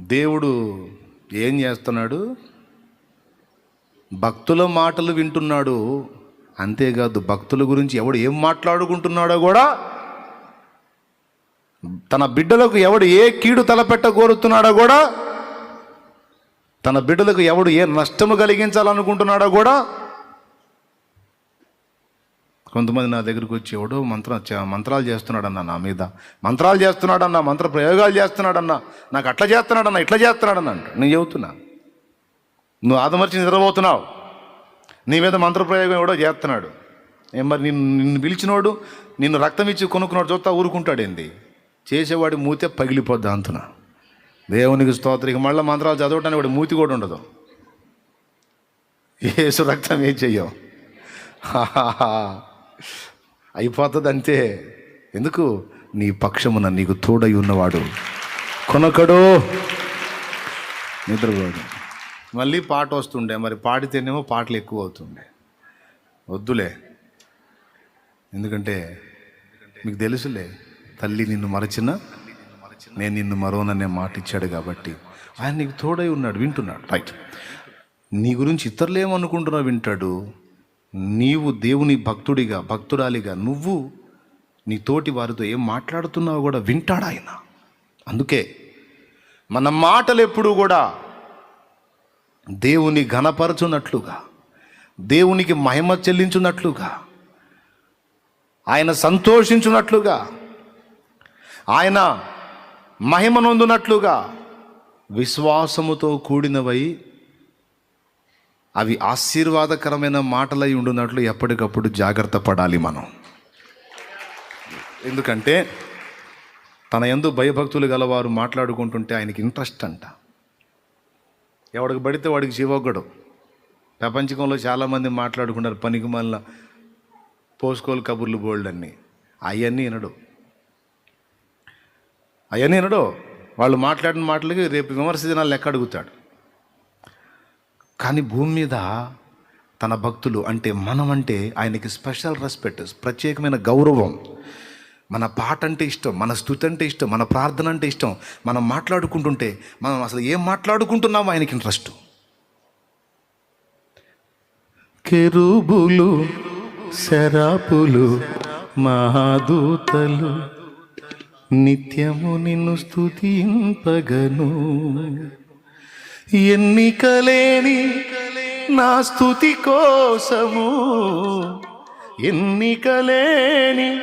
దేవుడు ఏం చేస్తున్నాడు? భక్తుల మాటలు వింటున్నాడు. అంతేకాదు భక్తుల గురించి ఎవడు ఏం మాట్లాడుకుంటున్నాడో కూడా తన బిడ్డలకు ఎవడు ఏ కీడు తలపెట్ట కోరుతున్నాడో కూడా తన బిడ్డలకు ఎవడు ఏ నష్టము కలిగించాలనుకుంటున్నాడో కూడా కొంతమంది నా దగ్గరికి వచ్చి ఎవడో మంత్ర చ- మంత్రాలు చేస్తున్నాడన్న నా మీద. మంత్రాలు చేస్తున్నాడన్న మంత్ర ప్రయోగాలు చేస్తున్నాడన్న. నాకు అట్లా చేస్తున్నాడన్న ఇట్లా చేస్తున్నాడన్న అంట నేను చెబుతున్నా. నువ్వు ఆదమర్చి నిద్రపోతున్నావు. నీ మీద మంత్ర ప్రయోగం ఎవడో చేస్తున్నాడు. ఏం మరి నిన్ను నిన్ను పిలిచినోడు నిన్ను రక్తం ఇచ్చి కొనుక్కున్నాడు చూస్తా ఊరుకుంటాడేంది? చేసేవాడి మూతే పగిలిపోద్ది అంతున దేవునికి స్తోత్రిక మళ్ళీ మంత్రాలు చదవటానికి వాడి మూతి కూడా ఉండదు. ఏసు రక్తం ఏం చెయ్యం? అయిపోతుంది అంతే ఎందుకు? నీ పక్షమున నీకు తోడై ఉన్నవాడు కొనకడు. నిద్రపోడు. మళ్ళీ పాట వస్తుండే. మరి పాడితేనేమో పాటలు ఎక్కువ అవుతుండే. వద్దులే. ఎందుకంటే మీకు తెలుసులే తల్లి నిన్ను మరచిన నేను నిన్ను మరోననే మాట ఇచ్చాడు కాబట్టి. ఆయన నీకు తోడై ఉన్నాడు వింటున్నాడు. రైట్ నీ గురించి ఇతరులు ఏమనుకుంటున్నావు వింటాడు? నీవు దేవుని భక్తుడిగా భక్తురాలిగా నువ్వు నీ తోటి వారితో ఏం మాట్లాడుతున్నావు కూడా వింటాడు ఆయన? అందుకే మన మాటలు ఎప్పుడు కూడా దేవుని ఘనపరచున్నట్లుగా దేవునికి మహిమ చెల్లించున్నట్లుగా ఆయన సంతోషించున్నట్లుగా ఆయన మహిమ నొందునట్లుగా విశ్వాసముతో కూడినవై అవి ఆశీర్వాదకరమైన మాటలై ఉండునట్లు ఎప్పటికప్పుడు జాగ్రత్త పడాలి మనం. ఎందుకంటే తన ఎందు భయభక్తులు గలవారు మాట్లాడుకుంటుంటే ఆయనకి ఇంట్రెస్ట్ అంట. ఎవడికి పడితే వాడికి శివొగ్గడు ప్రపంచకంలో చాలామంది మాట్లాడుకుంటారు పనికి మళ్ళీ పోసుకోలు కబుర్లు బోల్డ్ అన్నీ. అవన్నీ వినడు. అవన్నీ వినడు. వాళ్ళు మాట్లాడిన మాటలకి రేపు విమర్శ దినాలు లెక్క అడుగుతాడు. కానీ భూమి మీద తన భక్తులు అంటే మనం అంటే ఆయనకి స్పెషల్ రెస్పెక్ట్ ప్రత్యేకమైన గౌరవం. మన పాట అంటే ఇష్టం మన స్థుతి అంటే ఇష్టం మన ప్రార్థన అంటే ఇష్టం. మనం మాట్లాడుకుంటుంటే మనం అసలు ఏం మాట్లాడుకుంటున్నామో ఆయనకి ఇంట్రెస్ట్. కెరుబులు శరాపులు మహాదూతలు నిత్యము నిన్ను స్థుతింపగను ఎన్నికలేని నా స్థుతి కోసము. ఎన్నికలేని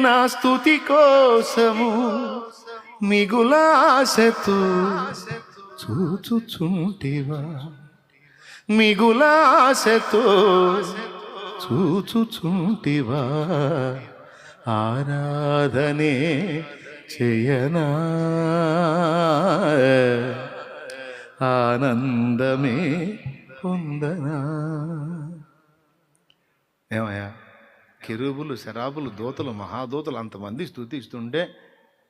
నా స్థుతి కోసము. మిగులాశతో చూచుచుంటివా. మిగులాశతో చూచుచుంటివా. ఆరాధనే చేయనా. ఆనందమే పొందనా ఏమయ్యా కెరుబులు శరాబులు దూతలు మహాదూతలు అంతమంది స్థుతిస్తుంటే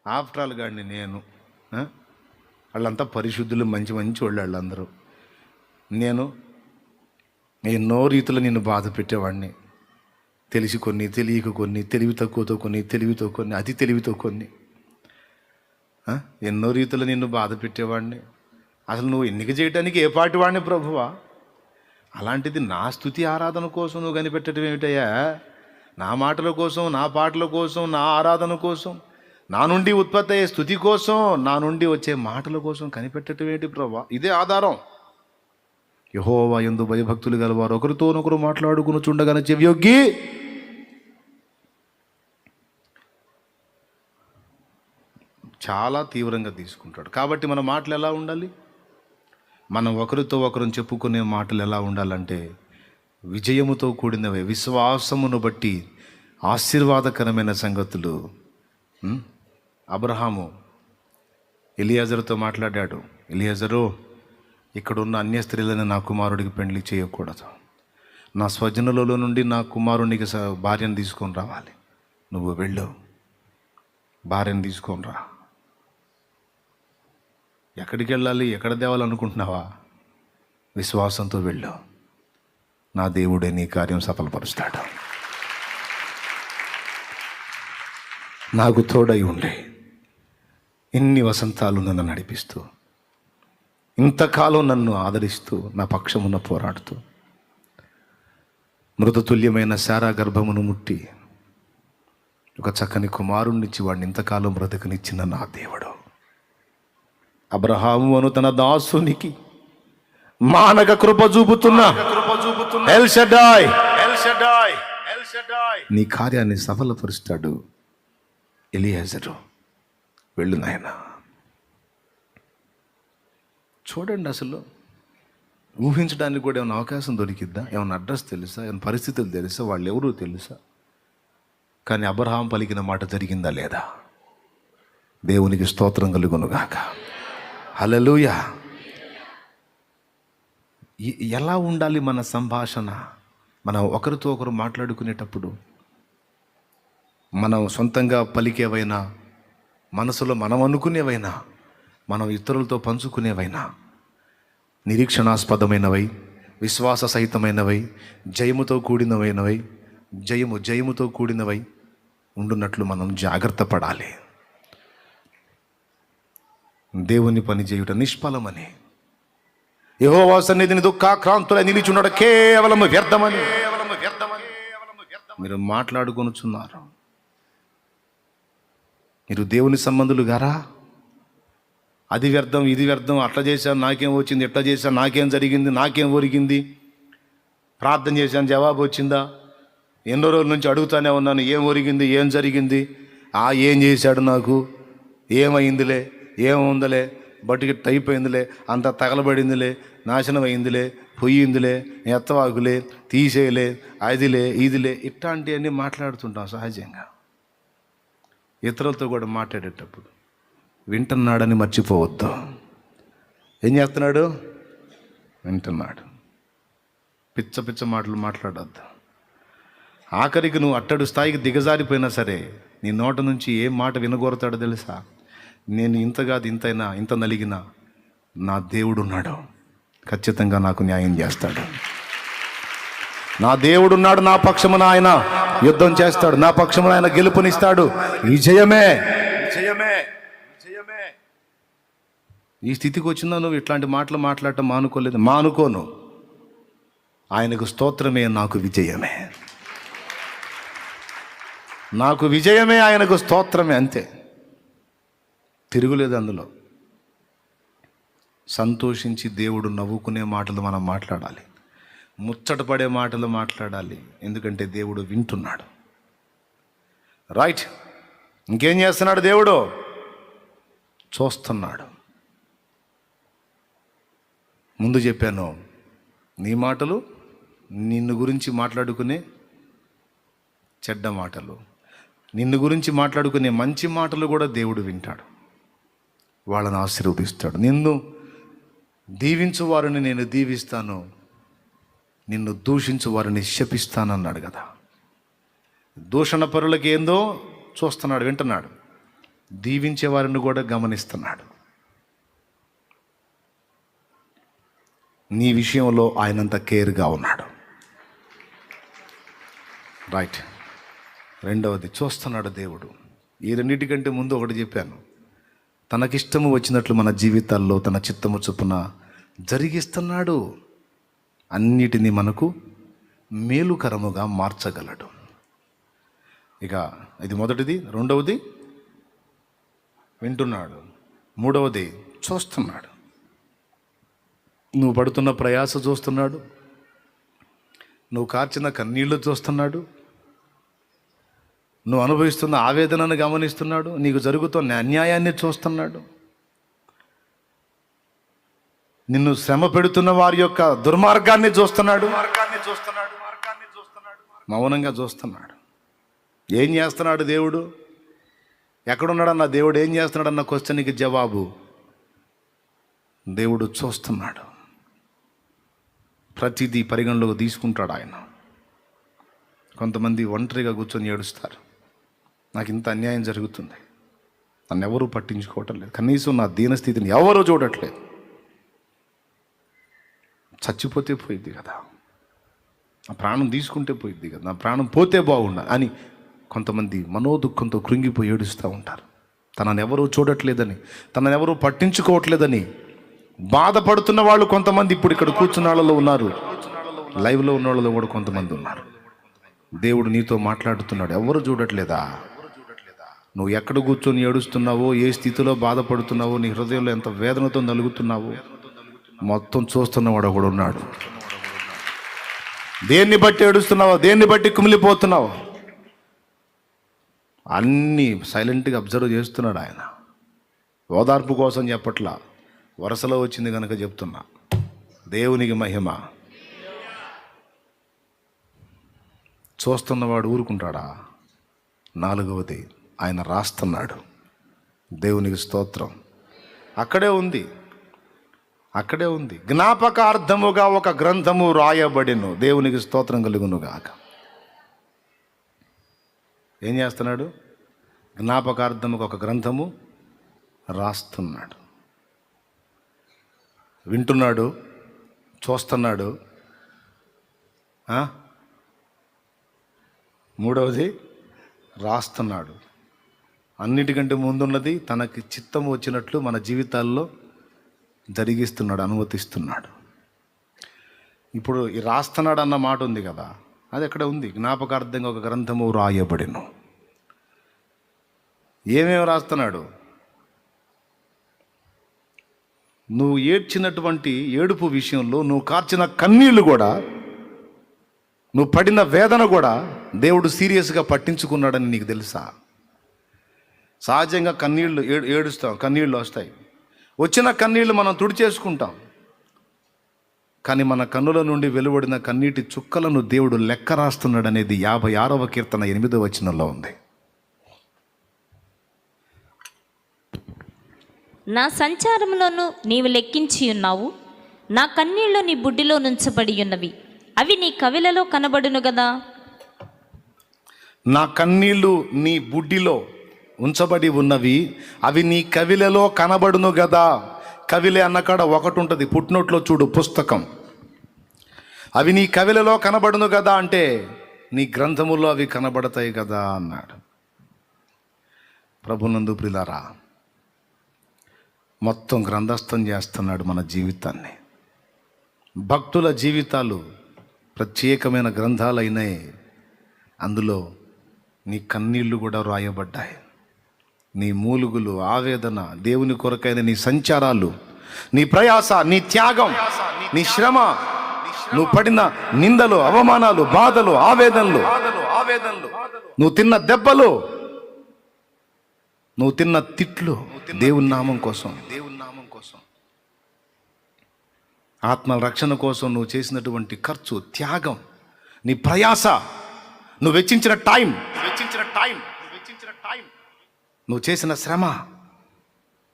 ఆఫ్టర్ ఆల్ గాడిని నేను వాళ్ళంతా పరిశుద్ధులు మంచి మంచి వాళ్ళు వాళ్ళందరూ. నేను ఎన్నో రీతిలో నిన్ను బాధ పెట్టేవాడిని. తెలిసి కొన్ని తెలియక కొన్ని తెలివి తక్కువతో కొన్ని తెలివితో కొన్ని అతి తెలివితో కొన్ని ఎన్నో రీతిలో నిన్ను బాధ పెట్టేవాడిని. అసలు నువ్వు ఎన్నిక చేయడానికి ఏ పాటి వాడిని ప్రభువా? అలాంటిది నా స్థుతి ఆరాధన కోసం నువ్వు కనిపెట్టడం ఏమిటయ్యా? నా మాటల కోసం నా పాటల కోసం నా ఆరాధన కోసం నా నుండి ఉత్పత్తి అయ్యే స్థుతి కోసం నా నుండి వచ్చే మాటల కోసం కనిపెట్టడం ఏంటి ప్రభా ఇదే ఆధారం. యహోవా ఎందు భయభక్తులు గలవారు ఒకరితోనొకరు మాట్లాడుకుని చుండగానే చెవియొగ్గి. చాలా తీవ్రంగా తీసుకుంటాడు. కాబట్టి మన మాటలు ఎలా ఉండాలి? మనం ఒకరితో ఒకరు చెప్పుకునే మాటలు ఎలా ఉండాలంటే విజయముతో కూడినవే విశ్వాసమును బట్టి ఆశీర్వాదకరమైన సంగతులు. అబ్రహాము ఎలియాజరుతో మాట్లాడాడు. ఎలియాజరు ఇక్కడున్న అన్య స్త్రీలను నా కుమారుడికి పెండ్లి చేయకూడదు. నా స్వజనులలో నుండి నా కుమారునికి స- భార్యను తీసుకొని రావాలి. నువ్వు వెళ్ళు. భార్యను తీసుకొని రా. ఎక్కడికి వెళ్ళాలి? ఎక్కడ తేవాలనుకుంటున్నావా? విశ్వాసంతో వెళ్ళు. నా దేవుడే నీ కార్యం సఫలపరుస్తాడు. నాకు తోడై ఉండే. ఇన్ని వసంతాలు నన్ను నడిపిస్తూ ఇంతకాలం నన్ను ఆదరిస్తూ నా పక్షమున పోరాడుతూ మృతతుల్యమైన శారా గర్భమును ముట్టి ఒక చక్కని కుమారుణ్ణిచ్చి వాడిని ఇంతకాలం బ్రతకనిచ్చిన నా దేవుడు. అబ్రహాము అను తన దాసునికి మానక కృప చూపుతున్న. ఎల్ నీ కార్యాన్ని సఫలపరుస్తాడు ఎలియాజరు. వెళ్ళు నాయన. చూడండి అసలు. ఊహించడానికి కూడా ఏమైనా అవకాశం దొరికిద్దా? ఏమైనా అడ్రస్ తెలుసా? ఏమైనా పరిస్థితులు తెలుసా? వాళ్ళు ఎవరూ తెలుసా? కానీ అబ్రహాం పలికిన మాట జరిగిందా లేదా? దేవునికి స్తోత్రం కలుగునుగాక హలలుయ ఎలా ఉండాలి మన సంభాషణ? మనం ఒకరితో ఒకరు మాట్లాడుకునేటప్పుడు మనం సొంతంగా పలికేవైనా మనసులో మనం అనుకునేవైనా మనం ఇతరులతో పంచుకునేవైనా నిరీక్షణాస్పదమైనవై విశ్వాస సహితమైనవై జయముతో కూడినవైనవై జయము జయముతో కూడినవై ఉండున్నట్లు మనం జాగ్రత్త పడాలి. దేవుని పని చేయుట నిష్ఫలమని. యహోవా సన్నిధిని దుఃఖాక్రాంతులై నిలిచున్నాడు కేవలం వ్యర్థమని. మీరు మాట్లాడుకొనుచున్నారు. మీరు దేవుని సంబంధులు గారా? అది వ్యర్థం ఇది వ్యర్థం అట్లా చేశాను నాకేం వచ్చింది ఎట్లా చేశాను నాకేం జరిగింది నాకేం ఒరిగింది? ప్రార్థన చేశాను జవాబు వచ్చిందా? ఎన్నో రోజుల నుంచి అడుగుతానే ఉన్నాను ఏం ఒరిగింది ఏం జరిగింది? ఆ ఏం చేశాడు నాకు? ఏమైందిలే? ఏముందిలే? బట్టికి అయిపోయిందిలే అంత తగలబడిందిలే నాశనం అయిందిలే పొయ్యిందిలే ఎత్తవాకులే తీసేయలే అదిలే ఇదిలే ఇట్లాంటివన్నీ మాట్లాడుతుంటాం సహజంగా. ఇతరులతో కూడా మాట్లాడేటప్పుడు వింటున్నాడని మర్చిపోవద్దు. ఏం చేస్తున్నాడు? వింటున్నాడు. పిచ్చ పిచ్చ మాటలు మాట్లాడద్దు. ఆఖరికి నువ్వు అట్టడు స్థాయికి దిగజారిపోయినా సరే నీ నోట నుంచి ఏం మాట వినగోరతాడో తెలుసా? నేను ఇంతగా ఇంతైనా ఇంత నలిగినా నా దేవుడు ఉన్నాడు ఖచ్చితంగా నాకు న్యాయం చేస్తాడు. నా దేవుడున్నాడు నా పక్షమున ఆయన యుద్ధం చేస్తాడు. నా పక్షమున ఆయన గెలుపునిస్తాడు. విజయమే విజయమే విజయమే ఈ స్థితికి వచ్చిందా నువ్వు ఇట్లాంటి మాటలు మాట్లాడటం మానుకోలేదు. మానుకోను. ఆయనకు స్తోత్రమే నాకు విజయమే. నాకు విజయమే ఆయనకు స్తోత్రమే అంతే. తిరుగులేదు అందులో. సంతోషించి దేవుడు నవ్వుకునే మాటలు మనం మాట్లాడాలి. ముచ్చటపడే మాటలు మాట్లాడాలి. ఎందుకంటే దేవుడు వింటున్నాడు. రైట్. ఇంకేం చేస్తున్నాడు దేవుడు? చూస్తున్నాడు. ముందు చెప్పాను నీ మాటలు నిన్ను గురించి మాట్లాడుకునే చెడ్డ మాటలు. నిన్ను గురించి మాట్లాడుకునే మంచి మాటలు కూడా దేవుడు వింటాడు. వాళ్ళని ఆశీర్వదిస్తాడు. నిన్ను దీవించు వారిని నేను దీవిస్తాను. నిన్ను దూషించు వారిని శపిస్తానన్నాడు కదా. దూషణ పరులకి ఏందో చూస్తున్నాడు వింటున్నాడు. దీవించే వారిని కూడా గమనిస్తున్నాడు. నీ విషయంలో ఆయనంత కేర్గా ఉన్నాడు. రైట్. రెండవది చూస్తున్నాడు దేవుడు. ఈ రెండింటికంటే ముందు ఒకటి చెప్పాను. తనకిష్టము వచ్చినట్లు మన జీవితాల్లో తన చిత్తము చొప్పున జరిగిస్తున్నాడు. అన్నిటినీ మనకు మేలుకరముగా మార్చగలడు. ఇక ఇది మొదటిది రెండవది వింటున్నాడు. మూడవది చూస్తున్నాడు. నువ్వు పడుతున్న ప్రయాస చూస్తున్నాడు. నువ్వు కార్చిన కన్నీళ్ళు చూస్తున్నాడు. నువ్వు అనుభవిస్తున్న ఆవేదనను గమనిస్తున్నాడు నీకు జరుగుతున్న అన్యాయాన్ని చూస్తున్నాడు. నిన్ను శ్రమ పెడుతున్న వారి యొక్క దుర్మార్గాన్ని చూస్తున్నాడు. మౌనంగా చూస్తున్నాడు. ఏం చేస్తున్నాడు దేవుడు? ఎక్కడున్నాడన్న దేవుడు ఏం చేస్తున్నాడన్న క్వశ్చన్కి జవాబు? దేవుడు చూస్తున్నాడు. ప్రతిదీ పరిగణలోకి తీసుకుంటాడు ఆయన. కొంతమంది ఒంటరిగా కూర్చొని ఏడుస్తారు. నాకు ఇంత అన్యాయం జరుగుతుంది. నన్ను ఎవరూ పట్టించుకోవటం లేదు. కనీసం నా దీనస్థితిని ఎవరూ చూడట్లేదు. చచ్చిపోతే పోయిద్ది కదా. నా ప్రాణం తీసుకుంటే పోయిద్ది కదా. నా ప్రాణం పోతే బాగుండా అని కొంతమంది మనోదుఖంతో కృంగిపోయి ఏడుస్తూ ఉంటారు. తనని ఎవరూ చూడట్లేదని తనని ఎవరూ పట్టించుకోవట్లేదని బాధపడుతున్న వాళ్ళు కొంతమంది ఇప్పుడు ఇక్కడ కూర్చున్న వాళ్ళలో ఉన్నారు. లైవ్లో ఉన్న వాళ్ళలో కూడా కొంతమంది ఉన్నారు. దేవుడు నీతో మాట్లాడుతున్నాడు. ఎవరు చూడట్లేదా? నువ్వు ఎక్కడ కూర్చొని ఏడుస్తున్నావో ఏ స్థితిలో బాధపడుతున్నావో నీ హృదయంలో ఎంత వేదనతో నలుగుతున్నావో మొత్తం చూస్తున్నవాడు ఒకడు ఉన్నాడు. దేన్ని బట్టి ఏడుస్తున్నావో దేన్ని బట్టి కుమిలిపోతున్నావో అన్నీ సైలెంట్గా అబ్జర్వ్ చేస్తున్నాడు ఆయన. ఓదార్పు కోసం చెప్పట్లా. వరుసలో వచ్చింది కనుక చెప్తున్నా. దేవునికి మహిమ. చూస్తున్నవాడు ఊరుకుంటాడా? నాలుగవది. ఆయన రాస్తున్నాడు. దేవునికి స్తోత్రం. అక్కడే ఉంది. అక్కడే ఉంది. జ్ఞాపకార్థముగా ఒక గ్రంథము రాయబడిను. దేవునికి స్తోత్రం కలుగునుగాక. ఏం చేస్తున్నాడు? జ్ఞాపకార్థముగా ఒక గ్రంథము రాస్తున్నాడు. వింటున్నాడు? చూస్తున్నాడు? మూడవది రాస్తున్నాడు. అన్నిటికంటే ముందున్నది తనకి చిత్తం వచ్చినట్లు మన జీవితాల్లో జరిగిస్తున్నాడు అనుమతిస్తున్నాడు. ఇప్పుడు ఈ రాస్తున్నాడు అన్న మాట ఉంది కదా అది ఎక్కడ ఉంది. జ్ఞాపకార్థంగా ఒక గ్రంథము రాయబడిను. ఏమేమి రాస్తున్నాడు? నువ్వు ఏడ్చినటువంటి ఏడుపు విషయంలో నువ్వు కార్చిన కన్నీళ్ళు కూడా నువ్వు పడిన వేదన కూడా దేవుడు సీరియస్గా పట్టించుకున్నాడని నీకు తెలుసా? సహజంగా కన్నీళ్ళు ఏడు ఏడుస్తాం కన్నీళ్ళు వస్తాయి. వచ్చిన కన్నీళ్ళు మనం తుడిచేసుకుంటాం. కానీ మన కన్నుల నుండి వెలువడిన కన్నీటి చుక్కలను దేవుడు లెక్క రాస్తున్నాడు అనేది యాభై ఆరవ కీర్తన ఎనిమిదవ వచనంలో ఉంది. నా సంచారములోను నీవు లెక్కించి ఉన్నావు. నా కన్నీళ్ళు నీ బుడ్డిలో నుంచబడి ఉన్నవి. అవి నీ కవిలలో కనబడును గదా. నా కన్నీళ్ళు నీ బుడ్డిలో ఉంచబడి ఉన్నవి అవి నీ కవిలలో కనబడును కదా కవిలే అన్నకాడ ఒకటి ఉంటుంది పుట్టినోట్లో చూడు పుస్తకం. అవి నీ కవిలలో కనబడును కదా అంటే నీ గ్రంథములో అవి కనబడతాయి కదా అన్నాడు. ప్రభునందు ప్రిలారా మొత్తం గ్రంథస్థం చేస్తున్నాడు మన జీవితాన్ని. భక్తుల జీవితాలు ప్రత్యేకమైన గ్రంథాలైనాయి. అందులో నీ కన్నీళ్ళు కూడా రాయబడ్డాయి. నీ మూలుగులు ఆవేదన దేవుని కొరకైన నీ సంచారాలు నీ ప్రయాస నీ త్యాగం నీ శ్రమ నువ్వు పడిన నిందలు అవమానాలు బాధలు ఆవేదనలు నువ్వు తిన్న దెబ్బలు నువ్వు తిన్న తిట్లు దేవుని నామం కోసం. దేవుని నామం కోసం ఆత్మ రక్షణ కోసం నువ్వు చేసినటువంటి ఖర్చు త్యాగం నీ ప్రయాస నువ్వు వెచ్చించిన టైం వెచ్చించిన టైం వెచ్చించిన టైం నువ్వు చేసిన శ్రమ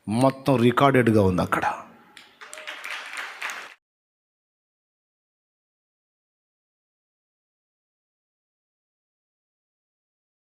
మొత్తం రికార్డెడ్గా ఉంది అక్కడ.